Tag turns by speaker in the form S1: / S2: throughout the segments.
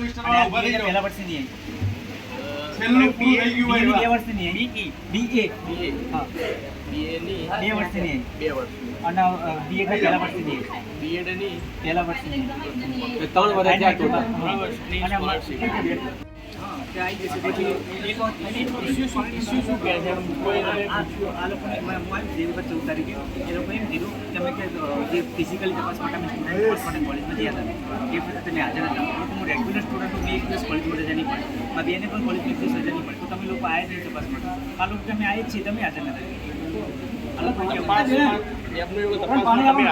S1: પહેલા વર્ષે નહીં આવી.
S2: છેલ્લું પૂરું થઈ ગયું
S1: BA ની
S2: હોય
S1: બે
S2: એવા.
S1: વર્ષે નહીં આવી. BE, BA. હા. બે વર્ષે નહીં આવી. અને અ, BA કે પહેલા વર્ષે નહીં આવી. પહેલા વર્ષે નહીં આવી.
S3: ત્રણ વર્ષ થયા total.
S1: અને ચૌદ તારીખે એ લોકોએ એમ કીધું કે કે જે ફિઝિકલ તપાસ માટે અમે માટે કોલેજમાં ગયા હતા એ તમે હાજર હતા હું રેગ્યુલર સ્ટુડન્ટ હું બે એક દિવસ કોલેજમાં રજા નહીં પડે આ બેને પણ એક દિવસ રજા નહીં પડે તમે લોકો આવ્યા નહીં તપાસ માટે આ લોકો અમે આવ્યા જ છીએ તમે હાજર નથી પાણી
S3: અમે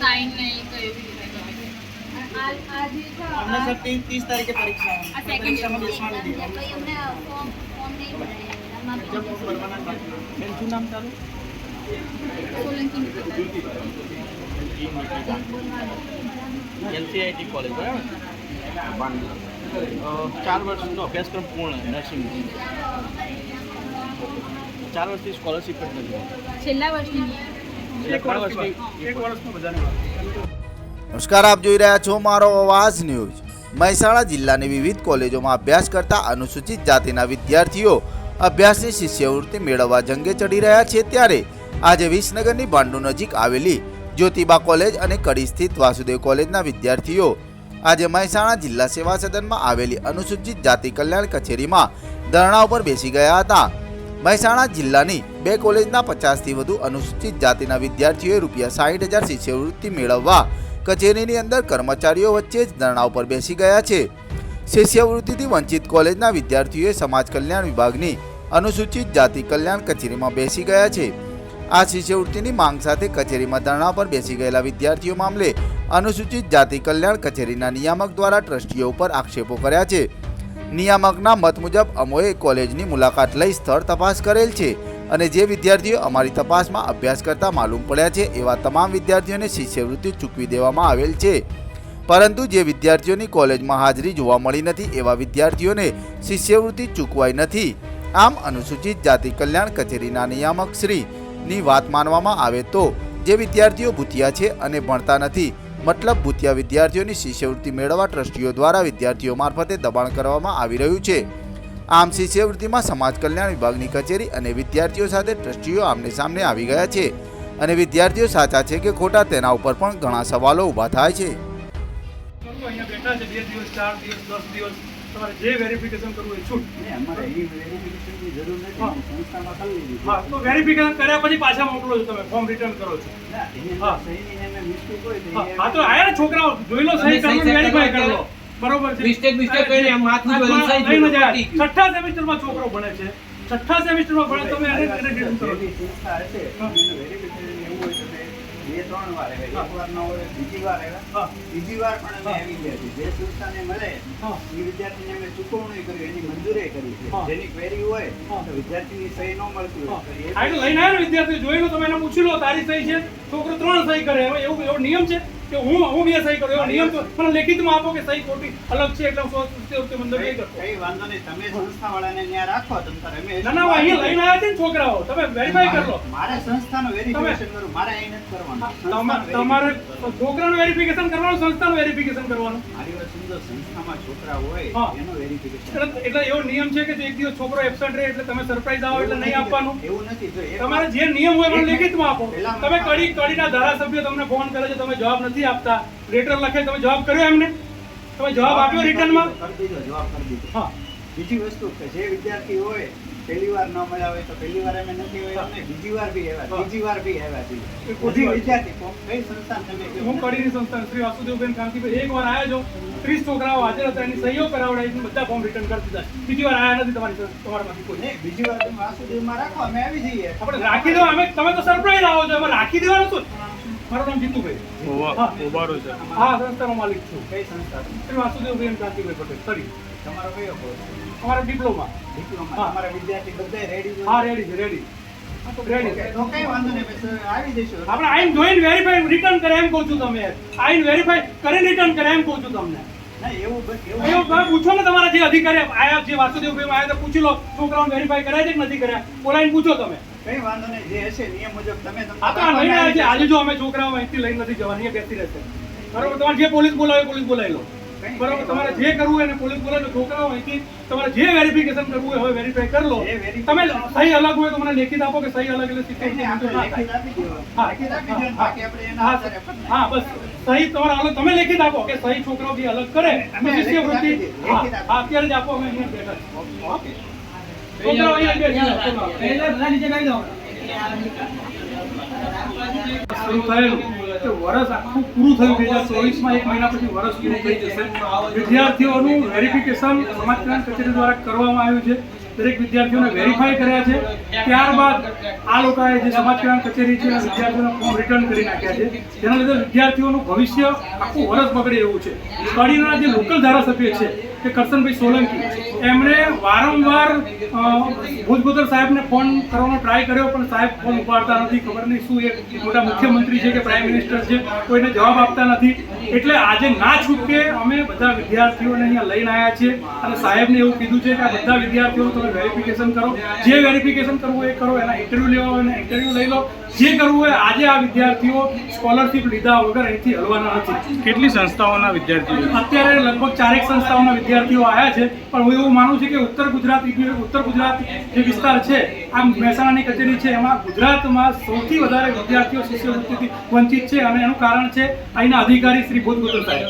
S4: સાઈન નહીં તો. કોઈ આમાં
S2: બીજા ફોર્મ ભરવાના બાકી.
S1: બેન શું નામ તારું
S3: એલસીઆઈટી કોલેજ બરાબર ચાર વર્ષનો અભ્યાસક્રમ પૂર્ણ નર્સિંગ ચાર વર્ષથી સ્કોલરશિપ પણ નથી
S4: છેલ્લા વર્ષની
S5: નમસ્કાર, આપ જોઈ રહ્યા છો મારો અવાજ ન્યૂઝ. મહેસાણા જિલ્લાની વિવિધ કોલેજોમાં અભ્યાસ કરતા અનુસૂચિત જાતિના વિદ્યાર્થીઓ અભ્યાસની શિષ્યવૃત્તિ મેળવવા જંગે ચડી રહ્યા છે ત્યારે આજે વિસનગરની ભાંડુ નજીક આવેલી જ્યોતિબા કોલેજ અને કડી સ્થિત વાસુદેવ કોલેજના વિદ્યાર્થીઓ આજે મહેસાણા જિલ્લા સેવા સદનમાં આવેલી અનુસૂચિત જાતિ કલ્યાણ કચેરીમાં ધરણા ઉપર બેસી ગયા હતા. મહેસાણા જિલ્લાની બે કોલેજના પચાસથી વધુ અનુસૂચિત જાતિના વિદ્યાર્થીઓએ રૂપિયા સાહીઠ હજાર શિષ્યવૃત્તિ મેળવવા કચેરીની અંદર કર્મચારીઓ વચ્ચે જ ધરણા ઉપર બેસી ગયા છે. શિષ્યવૃત્તિથી વંચિત કોલેજના વિદ્યાર્થીઓએ સમાજ કલ્યાણ વિભાગની અનુસૂચિત જાતિ કલ્યાણ કચેરીમાં બેસી ગયા છે. આ શિષ્યવૃત્તિની માંગ સાથે કચેરીમાં ધરણા પર બેસી ગયેલા વિદ્યાર્થીઓ મામલે અનુસૂચિત જાતિ કલ્યાણ કચેરીના નિયામક દ્વારા ટ્રસ્ટીઓ ઉપર આક્ષેપો કર્યા છે. નિયામકના મત મુજબ અમોએ કોલેજની મુલાકાત લઈ સ્થળ તપાસ કરેલ છે અને જે વિદ્યાર્થીઓ અમારી તપાસમાં અભ્યાસ કરતા માલુમ પડ્યા છે એવા તમામ વિદ્યાર્થીઓને શિષ્યવૃત્તિ ચૂકવી દેવામાં આવેલ છે. પરંતુ જે વિદ્યાર્થીઓની કોલેજમાં હાજરી જોવા મળી નથી એવા વિદ્યાર્થીઓને શિષ્યવૃત્તિ ચૂકવાઈ નથી. આમ અનુસૂચિત જાતિ કલ્યાણ કચેરીના નિયામક શ્રીની વાત માનવામાં આવે તો જે વિદ્યાર્થીઓ ભૂતિયા છે અને ભણતા નથી મતલબ ભૂતિયા વિદ્યાર્થીઓની શિષ્યવૃત્તિ મેળવવા ટ્રસ્ટીઓ દ્વારા વિદ્યાર્થીઓ મારફતે દબાણ કરવામાં આવી રહ્યું છે. આમ શિષ્યવૃત્તિમાં સમાજ કલ્યાણ વિભાગની કચેરી અને વિદ્યાર્થીઓ સાથે ટ્રસ્ટીઓ આમને સામને આવી ગયા છે અને વિદ્યાર્થીઓ સાચા છે કે ખોટા તેના ઉપર પણ ઘણા સવાલો ઊભા થાય છે.
S2: તમારે જે વેરિફિકેશન કરવું એ છૂટ.
S1: અમારે એની વેરિફિકેશનની જરૂર નથી. સંસ્થામાં કરી લીધી
S2: હા તો વેરિફિકેશન કર્યા પછી પાછા મોકલો છો તમે ફોર્મ રિટર્ન કરો છો. હા.
S1: સહીની હોય તો
S2: હા તો આયા છોકરાઓ જોઈ લો સહી
S3: તમે
S2: કરો વેરીફાઈ
S3: કરો
S2: લો બરોબર છે.
S3: મિસ્ટેક મિસ્ટેક કરીને માથું જોઈને સહી ગયું.
S2: છઠ્ઠા સેમેસ્ટરમાં છોકરો ભણે છે. છઠ્ઠા સેમેસ્ટરમાં ભણે તમે એને return કરો.
S1: સંસ્થા હશે,
S2: હા.
S1: બે ત્રણ વાર આવે. એક વાર ન હોય, બીજી વાર આવે. બીજી વાર પણ અમે. આવી ગયા છીએ. જે સંસ્થાને મળે એ વિદ્યાર્થીને અમે ચૂકવણી કરી એની મંજૂરી કરી છે જેની હોય. તો વિદ્યાર્થીની સહી ન મળતી હોય
S2: લઈને આવ્યો વિદ્યાર્થી જોઈ તમે એને પૂછી લો તારી સહી છે છોકરો ત્રણ સહી કરે હવે એવું એવો નિયમ છે કે હું હું બે સહી કરું એવો નિયમ તો મને લેખિતમાં આપો કે સહી ખોટી. અલગ છે એટલે હું રૂપિયા મંજૂર નહીં કરતો.
S1: કઈ વાંધો નહીં. તમે સંસ્થાવાળાને ત્યાં રાખો. તમ તારે અમે
S2: ના ના અહીં લઈને આવ્યા છે ને છોકરાઓ. તમે વેરીફાઈ કરી. લો
S1: મારે સંસ્થાનું વેરીફિકેશન કરવું. મારે અહીં નથી કરવાનું.
S2: તમા- તમારે છોકરાનું વેરિફિકેશન કરવાનું સંસ્થાનું વેરીફિકેશન કરવાનું.
S1: મારી વાત સમજો સંસ્થામાં છોકરા હોય. એનું વેરિફિકેશન
S2: એટલે એટલે એવો નિયમ છે કે જો એક દિવસ છોકરો એબસન્ટ રહે એટલે તમે સરપ્રાઈઝ આવો એટલે નહીં આપવાનું.
S1: એવું નથી.
S2: તમારે જે નિયમ હોય મને લેખિતમાં આપો. તમે કડી કડીના ધારાસભ્યો તમને ફોન કરે છે તમે જવાબ નથી આપતા? લેટર લખે તમે જવાબ કર્યો એમને? તમે જવાબ આપ્યો રિટર્નમાં
S1: કરી દીધો જવાબ કરી દીધો.
S2: હા.
S1: બીજી વસ્તુ કે જે વિદ્યાર્થી હોય પહેલી વાર ન મળ્યા હોય તો પહેલી વાર અમે નથી હોય અને બીજી વાર બી આવ્યા બીજી વાર બી આવ્યા
S2: છે.
S1: બધી વિદ્યાર્થી કઈ સંસ્થાન તમે?
S2: હું કડીની સંસ્થા શ્રી વાસુદેવબેન કાંતિભાઈ એક વાર આવ્યા છો. ત્રીસ છોકરાઓ હાજર હતા એની સહીઓ કરાવડાવી બધા ફોર્મ રિટર્ન કરી દીધા. બીજી વાર આવ્યા નથી તમારી તમારામાંથી કોઈ.
S1: નહીં, બીજી વાર તમે વાસુદેવમાં રાખો અમે આવી જઈએ.
S2: આપણે રાખી દો અમે તમે તો સરપ્રાઈઝ આવો છો અમે રાખી દેવાનું શું? મારું નામ જીતુભાઈ. હા. હા સંસ્થાનો માલિક છું.
S1: કઈ સંસ્થા?
S2: શ્રી વાસુદેવ વાસુદેવબેન કાંતિભાઈ પટેલ. સરી
S1: તમારો કયો કોર્સ
S2: અમારા ડિપ્લોમા
S1: ડિપ્લોમા અમારા વિદ્યાર્થી બધા રેડી
S2: હા રેડી છે રેડી રેડી
S1: તો કઈ વાંધો નહીં પછી આવી
S2: આપણે આઈન જોઈન વેરીફાઈ રિટર્ન કરે એમ કહું છું તમે આઈન વેરીફાઈ કરીને રિટર્ન કરે એમ કહું છું તમને.
S1: એવું એવું
S2: એવું પૂછો ને તમારા જે અધિકારી આયા જે વાસુદેવ ભાઈ આયા તો પૂછી લો. છોકરાઓ વેરીફાઈ કરાય છે કે નથી કર્યા? બોલાવીને પૂછો તમે.
S3: કઈ વાંધો નહીં જે હશે નિયમ મુજબ તમે તમને
S2: આ તો આ લઈને આવ્યા છે આજે જો અમે છોકરાઓ અહીંથી લઈને નથી જવાની બેસી રહેશે. બરાબર તમારે જે પોલીસ બોલાવે પોલીસ બોલાવી લો. બરોબર તમારે જે કરવું હોય એને પોલીસ બોલાવે છોકરાઓ અહીંથી તમારે જે વેરિફિકેશન કરવું હોય હવે વેરીફાઈ કરી લો. તમે સહી અલગ હોય તો મને લેખિત આપો કે સહી અલગ એટલે
S3: આપણે.
S2: હા,
S3: આપણે
S2: બસ. સહી તમારે અલગ તમે લેખિત આપો કે સહી છોકરાઓ જે અલગ કરે.
S3: અમે
S2: શિષ્યવૃત્તિ. હા, અત્યારે જ આપો અમે અહીંયા બેઠા ઓકે. વર્ષ આખું પૂરું થયું બે હજાર ચોવીસમાં. એક મહિના પછી વર્ષ પૂરું થઈ જશે. વિદ્યાર્થીઓનું વેરિફિકેશન સમાજ કલ્યાણ કચેરી દ્વારા કરવામાં આવ્યું છે. દરેક વિદ્યાર્થીઓને વેરીફાઈ કર્યા છે. ત્યારબાદ આ લોકોએ જે સમાજ કલ્યાણ કચેરી છે વિદ્યાર્થીઓના ફોર્મ રિટર્ન કરી નાખ્યા છે. જેના લીધે વિદ્યાર્થીઓનું ભવિષ્ય આખું વર્ષ બગડે એવું છે. કડીના જે લોકલ ધારાસભ્ય છે કે કરશનભાઈ સોલંકી એમણે વારંવાર ભૂતગોદર સાહેબને ફોન કરવાનો ટ્રાય કર્યો પણ સાહેબ ફોન ઉપાડતા નથી. ખબર નહીં શું એક મોટા મુખ્યમંત્રી છે કે પ્રાઇમ મિનિસ્ટર છે કોઈને જવાબ આપતા નથી. એટલે આજે ના છૂટકે અમે બધા વિદ્યાર્થીઓને અહીંયા લઈને આવ્યા છીએ અને સાહેબને એવું કીધું છે કે આ બધા વિદ્યાર્થીઓ તમે વેરિફિકેશન કરો. જે વેરિફિકેશન કરવું હોય એ કરો એના ઇન્ટરવ્યૂ લેવા એના ઇન્ટરવ્યૂ લઈ લો. જે કરવું હોય આજે આ વિદ્યાર્થીઓ સ્કોલરશિપ લીધા વગર અહીંથી હલવાના નથી.
S6: કેટલી સંસ્થાઓના વિદ્યાર્થીઓ
S2: અત્યારે લગભગ ચારેક સંસ્થાઓના વિદ્યાર્થીઓ આવ્યા છે. પણ હું એવું માનું છું કે ઉત્તર ગુજરાત ઉત્તર ગુજરાત જે વિસ્તાર છે આ મહેસાણાની કચેરી છે, એમાં ગુજરાતમાં સૌથી વધારે વિદ્યાર્થીઓ શિષ્યવૃત્તિથી વંચિત છે અને એનું કારણ છે અહીંના અધિકારી શ્રી ભૂતગોત્ર સાહેબ.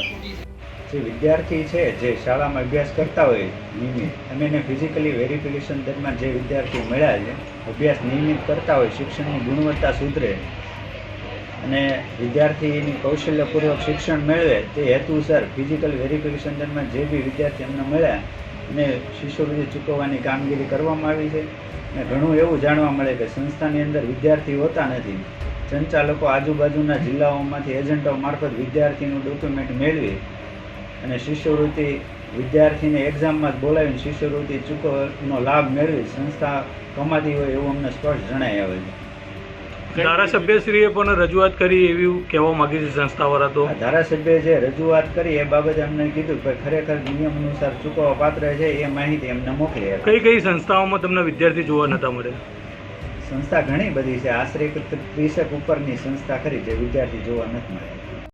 S7: જે વિદ્યાર્થી છે, જે શાળામાં અભ્યાસ કરતા હોય, નિયમિત અને એને ફિઝિકલી વેરિફિકેશન દરમિયાન જે વિદ્યાર્થીઓ મળ્યા છે, અભ્યાસ નિયમિત કરતા હોય, શિક્ષણની ગુણવત્તા સુધરે અને વિદ્યાર્થીની કૌશલ્યપૂર્વક શિક્ષણ મેળવે તે હેતુસર ફિઝિકલ વેરિફિકેશન દરમિયાન જે બી વિદ્યાર્થી એમને મળ્યા અને શિષ્યવૃત્તિ ચૂકવવાની કામગીરી કરવામાં આવી છે. અને ઘણું એવું જાણવા મળે કે સંસ્થાની અંદર વિદ્યાર્થી હોતા નથી. સંચાલકો આજુબાજુના જિલ્લાઓમાંથી એજન્ટો મારફત વિદ્યાર્થીનું ડોક્યુમેન્ટ મેળવી અને શિષ્યવૃત્તિ વિદ્યાર્થીને એક્ઝામમાં જ બોલાવીને શિષ્યવૃત્તિ ચૂકવવાનો લાભ મેળવી. સંસ્થા કમાતી હોય એવું અમને સ્પષ્ટ જણાઈ આવે છે.
S6: ધારાસભ્યશ્રીએ પણ રજૂઆત કરી એવું કહેવા માગે છે સંસ્થાવાળા તો?
S7: ધારાસભ્ય જે રજૂઆત કરી એ બાબતે અમને કીધું કે ખરેખર નિયમ અનુસાર ચૂકવવા પાત્ર છે એ માહિતી એમને મોકલી
S6: કઈ કઈ સંસ્થાઓમાં તમને વિદ્યાર્થી જોવા નતા મળે
S7: સંસ્થા ઘણી બધી છે. આશરે ત્રીસેક ઉપરની સંસ્થા ખરી જે વિદ્યાર્થી જોવા નથી મળે